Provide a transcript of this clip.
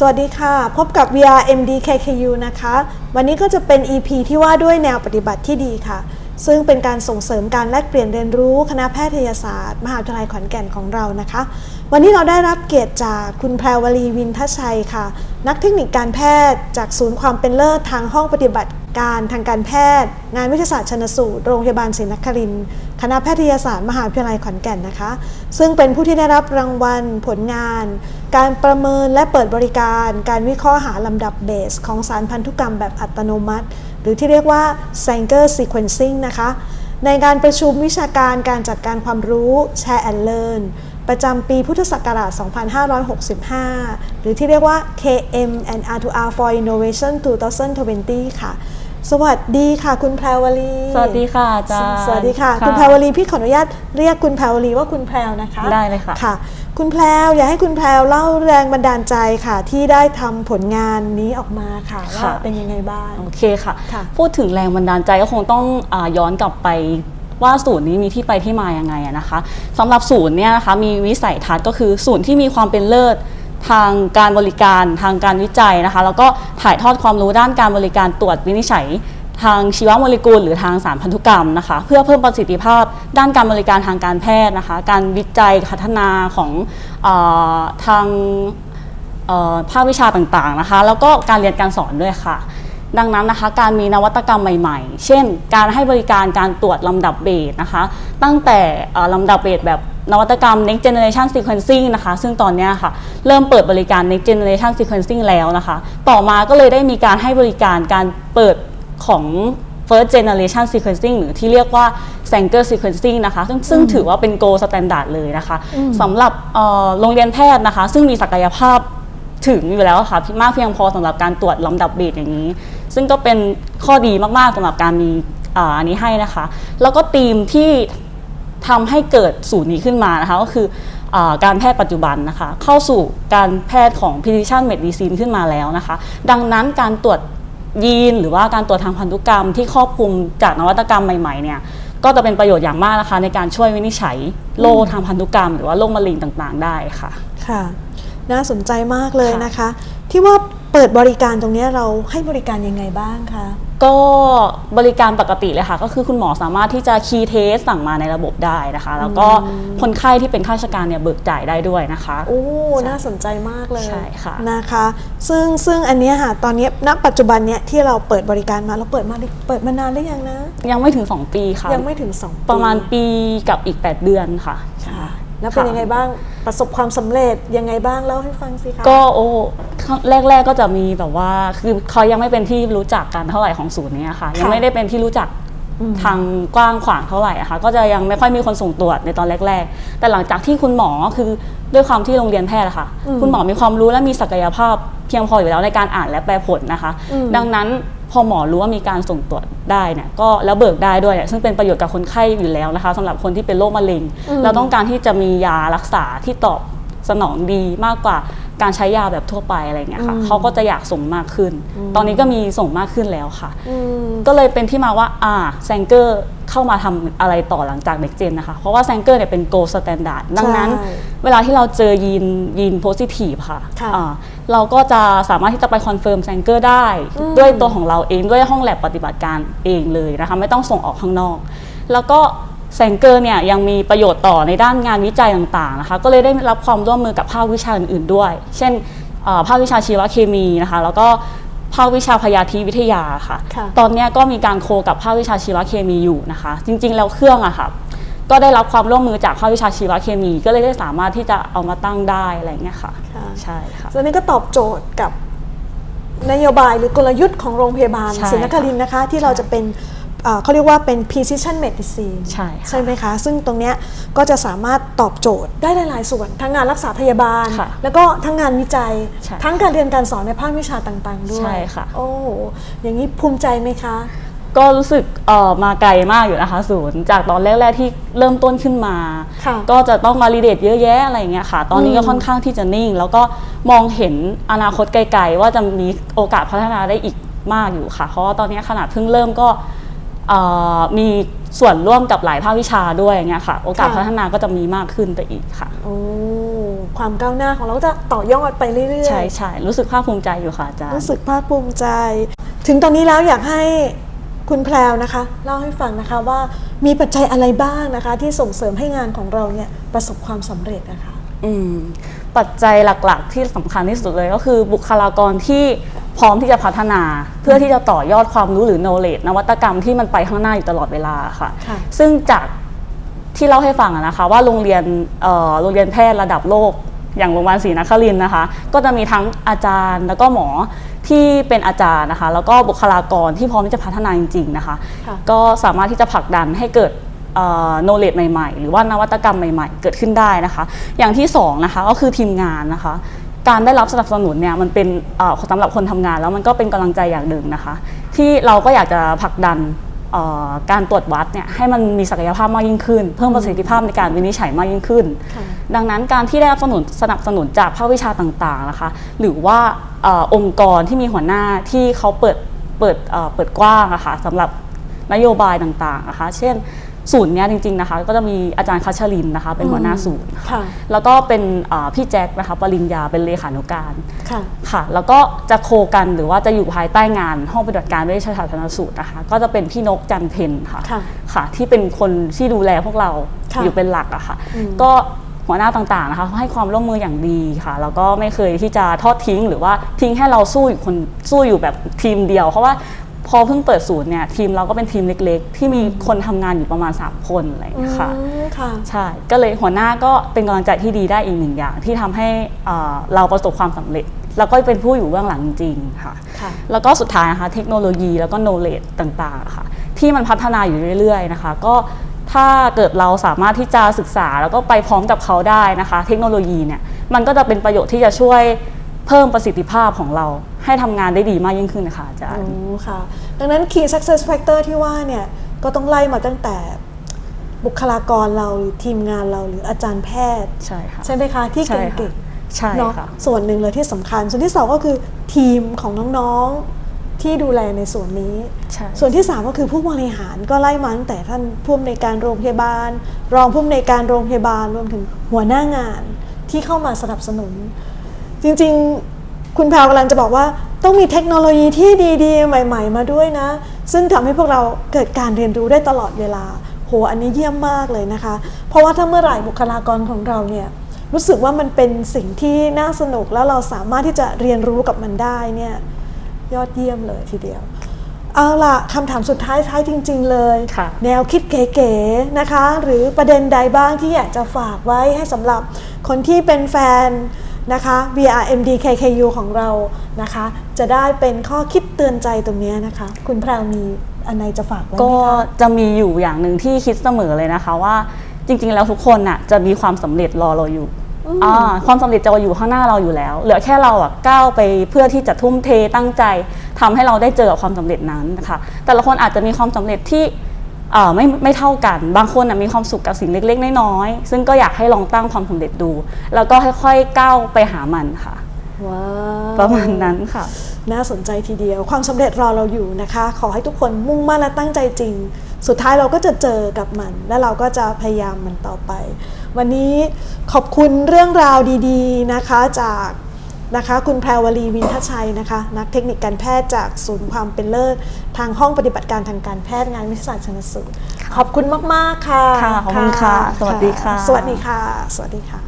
สวัสดีค่ะ พบกับ VR MDKKU นะคะ วันนี้ก็จะเป็น EP ที่ว่าด้วยแนวปฏิบัติที่ดีค่ะ ซึ่งเป็นการส่งเสริมการแลกเปลี่ยนเรียนรู้คณะแพทยศาสตร์ มหาวิทยาลัยขอนแก่นของเรานะคะ วันนี้เราได้รับเกียรติจากคุณแพรวลีวินทชัยค่ะ นักเทคนิคการแพทย์จากศูนย์ความเป็นเลิศทางห้องปฏิบัติ การทางการแพทย์ งานวิทยาศาสตร์ชนสูตร โรงพยาบาลศรีนครินทร์คณะแพทยศาสตร์มหาวิทยาลัยขอนแก่นนะคะ ซึ่งเป็นผู้ที่ได้รับรางวัลผลงาน การประเมินและเปิดบริการ การวิเคราะห์หาลำดับเบส ของสารพันธุกรรมแบบอัตโนมัติ หรือที่เรียกว่า Sanger Sequencing นะคะในการประชุมวิชาการการจัดการความรู้ Share and Learn ประจำปีพุทธศักราช 2565 หรือที่เรียกว่า KM and R2R for Innovation 2020 ค่ะ สวัสดีค่ะ คุณแพรวลี สวัสดีค่ะอาจารย์สวัสดีค่ะ คุณแพรวลีพี่ขออนุญาตเรียกคุณแพรวลีว่าคุณแพรวนะคะ ได้เลยค่ะค่ะ คุณแพรวอยากให้คุณแพรวเล่าแรงบันดาลใจค่ะ ที่ได้ทำผลงานนี้ออกมาค่ะว่าค่ะเป็นยังไงบ้าง โอเคค่ะค่ะ พูดถึงแรงบันดาลใจก็คงต้องอาย้อนกลับไป ว่าศูนย์นี้มีที่ไปที่มายังไงนะคะสำหรับศูนย์เนี่ยนะคะมีวิสัยทัศน์ก็คือศูนย์ที่มีความเป็นเลิศทางการบริการทางการวิจัยนะคะ แล้วก็ถ่ายทอดความรู้ด้านการบริการตรวจวินิจฉัย ทางชีวโมเลกุลหรือทางสารพันธุกรรมนะคะ เพื่อเพิ่มประสิทธิภาพด้านการบริการทางการแพทย์นะคะ การวิจัยพัฒนาของออทางภาควิชาต่างๆนะคะ แล้วก็การเรียนการสอนด้วยค่ะ ดังนั้นนะคะการมีนวัตกรรมใหม่ๆ เช่น การให้บริการการตรวจลำดับเบสนะคะ ตั้งแต่เอ่อลำดับเบสแบบนวัตกรรม next generation sequencing นะคะ ซึ่งตอนเนี้ยค่ะ เริ่มเปิดบริการ next generation sequencing แล้วนะคะ ต่อมาก็เลยได้มีการให้บริการการเปิดของ first generation sequencing หรือที่เรียกว่า Sanger sequencing นะคะ ซึ่งซึ่งถือว่าเป็น gold standard เลยนะคะสำหรับเอ่อโรงเรียนแพทย์นะคะ ซึ่งมีศักยภาพถึงอยู่แล้วค่ะมากเพียงพอสำหรับการตรวจลำดับเบสอย่างนี้ ซึ่งก็เป็นข้อดีมากๆสำหรับการมีอันนี้ให้นะคะ แล้วก็ธีมที่ทำให้เกิดศูนย์นี้ขึ้นมานะคะก็คืออการแพทย์ปัจจุบันนะคะ เข้าสู่การแพทย์ของ precision medicine ขึ้นมาแล้วนะคะ ดังนั้นการตรวจยีนหรือว่าการตรวจทางพันธุกรรมที่ครอบคลุมจากนวัตกรรมใหม่ๆเนี่ยก็จะเป็นประโยชน์อย่างมากนะคะ ในการช่วยวินิจฉัยโรคทางพันธุกรรม หรือว่าโรคมะเร็งต่างๆ ได้ค่ะ ค่ะ น่าสนใจมากเลยค่ะนะคะ ที่ว่าเปิดบริการตรงเนี้ยเราให้บริการยังไงบ้างคะก็บริการปกติเลยค่ะ ก็คือคุณหมอสามารถที่จะคีย์เทสสั่งมาในระบบได้นะคะ แล้วก็คนไข้ที่เป็นข้าราชการเนี่ยเบิกจ่ายได้ด้วยนะคะ โอ้ น่าสนใจมากเลยใช่ค่ะนะคะ ซึ่งซึ่งอันเนี้ยค่ะตอนเนี้ยณปัจจุบันเนี้ยที่เราเปิดบริการมาเราเปิดมาได้เปิดมานานหรือยังนะ ยังไม่ถึง 2 ปีค่ะยังไม่ถึงสองประมาณปีกับอีก 8 เดือนค่ะค่ะ แล้วเป็นค่ะ ยังไงบ้างประสบความสำเร็จยังไงบ้างเล่าให้ฟังสิคะ ก็โอ้แรกๆก็จะมีแบบว่าคือเขายังไม่เป็นที่รู้จักกันเท่าไหร่ของศูนย์เนี้ค่ะยังไม่ได้เป็นที่รู้จักทางกว้างขวางเท่าไหร่อะค่ะ ก็จะยังไม่ค่อยมีคนส่งตรวจในตอนแรก ๆ แต่หลังจากที่คุณหมอคือด้วยความที่โรงเรียนแพทย์อะค่ะ คุณหมอมีความรู้และมีศักยภาพ เพียงพออยู่แล้วในการอ่านและแปลผลนะคะ ดังนั้นพอหมอรู้ว่ามีการส่งตรวจได้เนี่ยก็แล้วเบิกได้ด้วยเนี่ยซึ่งเป็นประโยชน์กับคนไข้อยู่แล้วนะคะสำหรับคนที่เป็นโรคมะเร็ง เราต้องการที่จะมียารักษาที่ตอบสนองดีมากกว่าการใช้ยาแบบทั่วไปอะไรอย่างเงี้ยค่ะเขาก็จะอยากส่งมากขึ้น ตอนนี้ก็มีส่งมากขึ้นแล้วค่ะอืมก็เลยเป็นที่มาว่าอ่าแซงเกอร์ เข้ามาทำอะไรต่อหลังจากเด็กเจนนะคะ เพราะว่าแซงเกอร์เนี่ยเป็นโกลสแตนดาร์ดดังนั้นใช่เวลาที่เราเจอยีนยีนโพซิทีฟค่ะค่ะอ่าเราก็จะสามารถที่จะไปคอนเฟิร์มแซงเกอร์ได้ ด้วยตัวของเราเองด้วยห้องแลบปฏิบัติการเองเลยนะคะไม่ต้องส่งออกข้างนอก แล้วก็แซงเกอร์เนี่ยยังมีประโยชน์ต่อในด้านงานวิจัยต่างๆนะคะก็เลยได้รับความร่วมมือกับภาควิชาอื่นๆด้วย เช่นเอ่อภาควิชาชีวเคมีนะคะ แล้วก็ ภาควิชาพยาธิวิทยาค่ะ ค่ะ ตอนเนี้ยก็มีการโคกับภาควิชาชีวเคมีอยู่นะคะ จริง ๆ แล้วเครื่องอะค่ะ ก็ได้รับความร่วมมือจากภาควิชาชีวเคมี ก็เลยได้สามารถที่จะเอามาตั้งได้อะไรอย่างเงี้ยค่ะ ค่ะ ใช่ค่ะส่วนนี้ก็ตอบโจทย์กับนโยบายหรือกลยุทธ์ของโรงพยาบาลใช่ศรีนครินทร์นะคะ ที่เราจะเป็น เอ่อเขาเรียกว่าเป็น precision medicine ใช่ค่ะใช่ไหมคะ ซึ่งตรงเนี้ยก็จะสามารถตอบโจทย์ได้หลาย ๆ ส่วน ทั้งงานรักษาพยาบาลค่ะแล้วก็ทั้งงานวิจัยใช่ทั้งการเรียนการสอนในภาควิชาต่าง ๆ ด้วย ใช่ค่ะ โอ้โหอย่างนี้ภูมิใจไหมคะ ก็รู้สึกเอ่อมาไกลมากอยู่นะคะศูนย์จากตอนแรก ๆ ที่เริ่มต้นขึ้นมาค่ะก็จะต้องมารีเดทเยอะแยะอะไรอย่างเงี้ยค่ะ ตอนนี้ก็ค่อนข้างที่จะนิ่ง แล้วก็มองเห็นอนาคตไกล ๆ ว่าจะมีโอกาสพัฒนาได้อีกมากอยู่ค่ะ เพราะว่าตอนนี้ขนาดเพิ่งเริ่มก็เอ่อ มีส่วนร่วมกับหลายภาควิชาด้วยอย่างเงี้ยค่ะ โอกาสค่ะ พัฒนาก็จะมีมากขึ้นไปอีกค่ะ โอ้ความก้าวหน้าของเราก็จะต่อยอดไปเรื่อยๆใช่ใช่รู้สึกภาคภูมิใจอยู่ค่ะอาจารย์ รู้สึกภาคภูมิใจ ถึงตอนนี้แล้วอยากให้คุณแพรวนะคะ เล่าให้ฟังนะคะว่ามีปัจจัยอะไรบ้างนะคะ ที่ส่งเสริมให้งานของเราเนี่ยประสบความสำเร็จนะคะ อืม ปัจจัยหลักๆ ที่สำคัญที่สุดเลยก็คือบุคลากรที่พร้อมที่จะพัฒนาเพื่อที่จะต่อยอดความรู้หรือ knowledge นวัตกรรมที่มันไปข้างหน้าอยู่ตลอดเวลาค่ะค่ะซึ่งจากที่เล่าให้ฟังอะนะคะว่าโรงเรียนเอ่อโรงเรียนแพทย์ระดับโลก อย่างโรงพยาบาลศรีนครินทร์นะคะ ก็จะมีทั้งอาจารย์แล้วก็หมอที่เป็นอาจารย์นะคะ แล้วก็บุคลากรที่พร้อมที่จะพัฒนาจริง ๆนะคะค่ะก็สามารถที่จะผลักดันให้เกิด โนเลดใหม่ๆ หรือว่านวัตกรรมใหม่ๆ เกิดขึ้นได้นะคะ อย่างที่สองนะคะก็คือทีมงานนะคะ การได้รับสนับสนุนเนี่ยมันเป็นเอ่อสำหรับคนทำงานแล้วมันก็เป็นกำลังใจอย่างหนึ่งนะคะ ที่เราก็อยากจะผลักดันเอ่อการตรวจวัดเนี่ยให้มันมีศักยภาพมากยิ่งขึ้น เพิ่มประสิทธิภาพในการวินิจฉัยมากยิ่งขึ้นค่ะดังนั้นการที่ได้รับสนับสนุนสนับสนุนจากภาควิชาต่างๆนะคะ หรือว่าเออองค์กรที่มีหัวหน้าที่เขาเปิดเปิดเอ่อเปิดกว้างอะคะสำหรับนโยบายต่างๆนะคะ เช่น ศูนย์เนี้ยจริงๆนะคะ ก็จะมีอาจารย์คัชรินนะคะ เป็นหัวหน้าศูนย์ค่ะ แล้วก็เป็นเอ่อพี่แจ็คนะคะปริญญาเป็นเลขานุการค่ะ ค่ะ แล้วก็จะโคกันหรือว่าจะอยู่ภายใต้งานห้องปฏิบัติการเวชศาสตร์ชนสูตรนะคะ ก็จะเป็นพี่นกจันเพนค่ะค่ะค่ะ ที่เป็นคนที่ดูแลพวกเราค่ะอยู่เป็นหลักอะค่ะ อืม ก็หัวหน้าต่างๆนะคะเขาให้ความร่วมมืออย่างดีค่ะ แล้วก็ไม่เคยที่จะทอดทิ้งหรือว่าทิ้งให้เราสู้อยู่คนสู้อยู่แบบทีมเดียว เพราะว่า พอเพิ่งเปิดศูนย์เนี่ยทีมเราก็เป็นทีมเล็ก ๆ ที่มีคนทำงานอยู่ประมาณ 3 คนอะไรอย่างเงี้ยค่ะอืมค่ะใช่ก็เลยหัวหน้าก็เป็นกำลังใจที่ดีได้อีกหนึ่งอย่าง ที่ทำให้เอ่อเราประสบความสำเร็จ แล้วก็เป็นผู้อยู่เบื้องหลังจริงๆค่ะค่ะ แล้วก็สุดท้ายนะคะเทคโนโลยีแล้วก็ knowledge ต่างๆค่ะ ที่มันพัฒนาอยู่เรื่อย ๆ นะคะ ก็ถ้าเกิดเราสามารถที่จะศึกษาแล้วก็ไปพร้อมกับเขาได้นะคะ เทคโนโลยีเนี่ยมันก็จะเป็นประโยชน์ที่จะช่วยเพิ่มประสิทธิภาพของเรา ให้ทำงานได้ดีมากยิ่งขึ้นนะคะอาจารย์โอ้ค่ะ ดังนั้น Key Success Factor ที่ว่าเนี่ย ก็ต้องไล่มาตั้งแต่บุคลากรเราหรือทีมงานเราหรืออาจารย์แพทย์ ใช่ค่ะ ใช่ไหมคะ ที่ใช่เก่ค่ะงใช่ๆเนาะค่ะ ส่วนหนึ่งเลยที่สำคัญ ส่วนที่สองก็คือทีมของน้องๆที่ดูแลในส่วนนี้ ใช่ ส่วนที่ 3 ก็คือผู้บริหารก็ไล่มาตั้งแต่ท่านผู้อำนวยการโรงพยาบาล รองผู้อำนวยการโรงพยาบาลรวมถึงหัวหน้างานที่เข้ามาสนับสนุน จริงๆ คุณแพรวกำลังจะบอกว่าต้องมีเทคโนโลยีที่ดีๆ ใหม่ ๆ มาด้วยนะ ซึ่งทำให้พวกเราเกิดการเรียนรู้ได้ตลอดเวลา โห อันนี้เยี่ยมมากเลยนะคะ เพราะว่าถ้าเมื่อไหร่บุคลากรของเราเนี่ยรู้สึกว่ามันเป็นสิ่งที่น่าสนุกแล้วเราสามารถที่จะเรียนรู้กับมันได้เนี่ยยอดเยี่ยมเลยทีเดียว เอาล่ะคำถามสุดท้ายท้ายจริง ๆ เลยค่ะแนวคิดเก๋ๆนะคะ หรือประเด็นใดบ้างที่อยากจะฝากไว้ให้สำหรับคนที่เป็นแฟน นะคะ VRMD KKU ของเรานะคะ จะได้เป็นข้อคิดเตือนใจตรงเนี้ยนะคะ คุณแพรวมีอันไหนจะฝากไว้ไหมก็คะจะมีอยู่อย่างหนึ่งที่คิดเสมอเลยนะคะว่าจริง ๆ แล้วทุกคนน่ะจะมีความสำเร็จรอเราอยู่อ่าความสำเร็จจะอยู่ข้างหน้าเราอยู่แล้ว เหลือแค่เราอะก้าวไปเพื่อที่จะทุ่มเทตั้งใจทำให้เราได้เจอกับความสำเร็จนั้นนะคะแต่ละคนอาจจะมีความสำเร็จที่อ่า ไม่ไม่เท่ากัน บางคนน่ะมีความสุขกับสิ่งเล็ก ๆ น้อยๆซึ่งก็อยากให้ลองตั้งความสำเร็จดู แล้วก็ค่อยๆก้าวไปหามันค่ะว้าวประมาณนั้นค่ะ น่าสนใจทีเดียว ความสำเร็จรอเราอยู่นะคะ ขอให้ทุกคนมุ่งมั่นและตั้งใจจริง สุดท้ายเราก็จะเจอกับมัน และเราก็จะพยายามมันต่อไป วันนี้ขอบคุณเรื่องราวดี ๆนะคะจาก นะคะ คุณแพรวลีวินทชัยนะคะ นักเทคนิคการแพทย์จากศูนย์ความเป็นเลิศ ทางห้องปฏิบัติการทางการแพทย์งานวิทยาศาสตร์ชนสูตรขอบคุณมาก ๆ ค่ะค่ะขอบคุณค่ะสวัสดีค่ะ สวัสดีค่ะ สวัสดีค่ะ